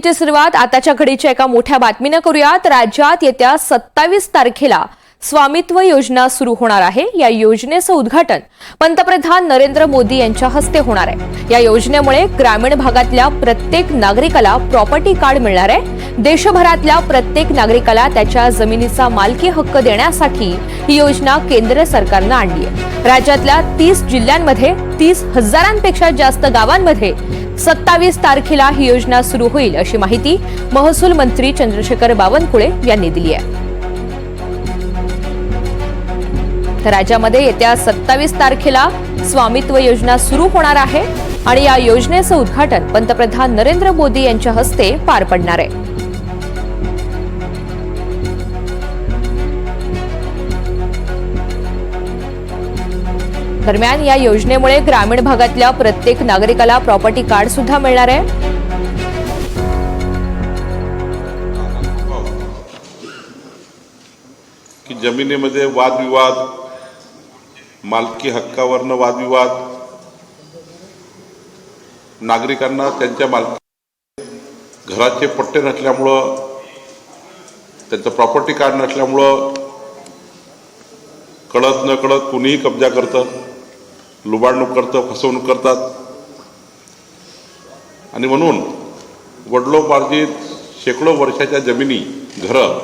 ची सुरुवात आताच्या घडीच्या एका मोठ्या बातमीनं करूयात राज्यात येत्या सत्तावीस तारखेला स्वामित्व योजना सुरू होणार आहे. या योजनेचं उद्घाटन पंतप्रधान नरेंद्र मोदी यांच्या हस्ते होणार आहे. या योजनेमुळे ग्रामीण भागातल्या प्रत्येक नागरिकाला प्रॉपर्टी कार्ड मिळणार आहे. देशभरातल्या प्रत्येक नागरिकाला त्याच्या जमिनीचा मालकी हक्क देण्यासाठी ही योजना केंद्र सरकारनं आणली आहे. राज्यातल्या तीस जिल्ह्यांमध्ये तीस हजारांपेक्षा जास्त गावांमध्ये सत्तावीस तारखेला ही योजना सुरू होईल अशी माहिती महसूल मंत्री चंद्रशेखर बावनकुळे यांनी दिली आहे. तर राज्यामध्ये येत्या सत्तावीस तारखेला स्वामित्व योजना सुरू होणार आहे आणि या योजनेचं उद्घाटन पंतप्रधान नरेंद्र मोदी यांच्या हस्ते पार पडणार आहे. दरम्यान या योजनेमुळे ग्रामीण भागातल्या प्रत्येक नागरिकाला प्रॉपर्टी कार्ड सुद्धा मिळणार आहे. की जमिनीमध्ये वादविवाद मालकी हक्कावरनं वादविवाद. नागरिकांना त्यांच्या मालकी घराचे पट्टे नसल्यामुळं त्यांचं प्रॉपर्टी कार्ड नसल्यामुळं कळत न कळत कुणीही कब्जा करतं लुबाडणूक करतं फसवणूक करतात. आणि म्हणून वडलोपार्जित शेकडो वर्षाच्या जमिनी घरं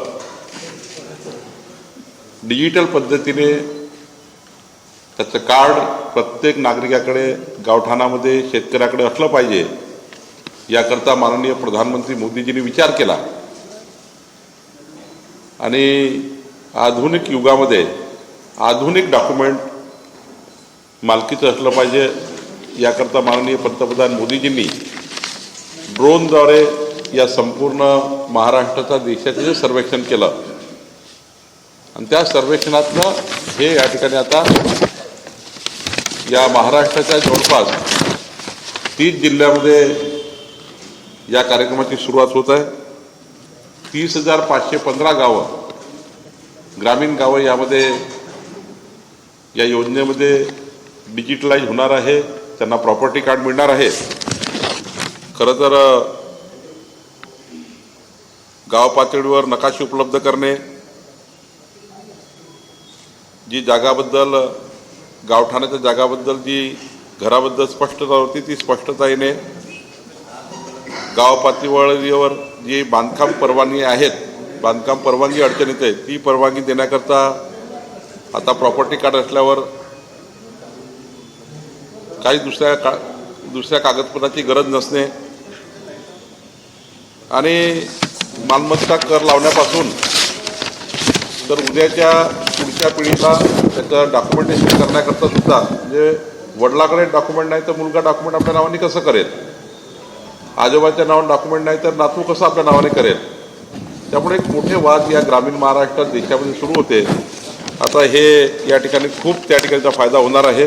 डिजिटल पद्धतीने त्याचं कार्ड प्रत्येक नागरिकाकडे गावठाणामध्ये शेतकऱ्याकडे असलं पाहिजे याकरता माननीय प्रधानमंत्री मोदीजींनी विचार केला. आणि आधुनिक युगामध्ये आधुनिक डॉक्युमेंट मालकीचं असलं पाहिजे याकरता माननीय पंतप्रधान मोदीजींनी ड्रोनद्वारे या संपूर्ण महाराष्ट्राचा देशाचं जे सर्वेक्षण केलं. आणि त्या सर्वेक्षणातलं हे या ठिकाणी आता या महाराष्ट्राच्या जवळपास तीस जिल्ह्यामध्ये या कार्यक्रमाची सुरुवात होत आहे. तीस हजार पाचशे पंधरा गावं ग्रामीण गावं यामध्ये या योजनेमध्ये डिजिटलाइज होणार आहे. त्यांना प्रॉपर्टी कार्ड मिळणार आहे. खरं तर गाव पातळीवर नकाशे उपलब्ध करणे जी जागाबद्दल गावठाणाच्या जागाबद्दल जी घराबद्दल स्पष्टता होती ती स्पष्टता येणे गाव पातळीवर जी बांधकाम परवानगी आहेत बांधकाम परवानगी अडचणीत आहे ती परवानगी देण्याकरता आता प्रॉपर्टी कार्ड असल्यावर काही दुसऱ्या का दुसऱ्या कागदपत्राची गरज नसणे आणि मालमत्ता कर लावण्यापासून तर उद्याच्या पुढच्या पिढीला त्याचं डॉक्युमेंटेशन करण्याकरता सुद्धा म्हणजे वडिलाकडे डॉक्युमेंट नाही तर मुलगा डॉक्युमेंट आपल्या नावाने कसं करेल? आजोबाच्या नावाने डॉक्युमेंट नाही तर नातू कसं आपल्या नावाने करेल? त्यामुळे एक मोठे वाद या ग्रामीण महाराष्ट्रात देशामध्ये सुरू होते. आता हे या ठिकाणी खूप त्या ठिकाणीचा फायदा होणार आहे.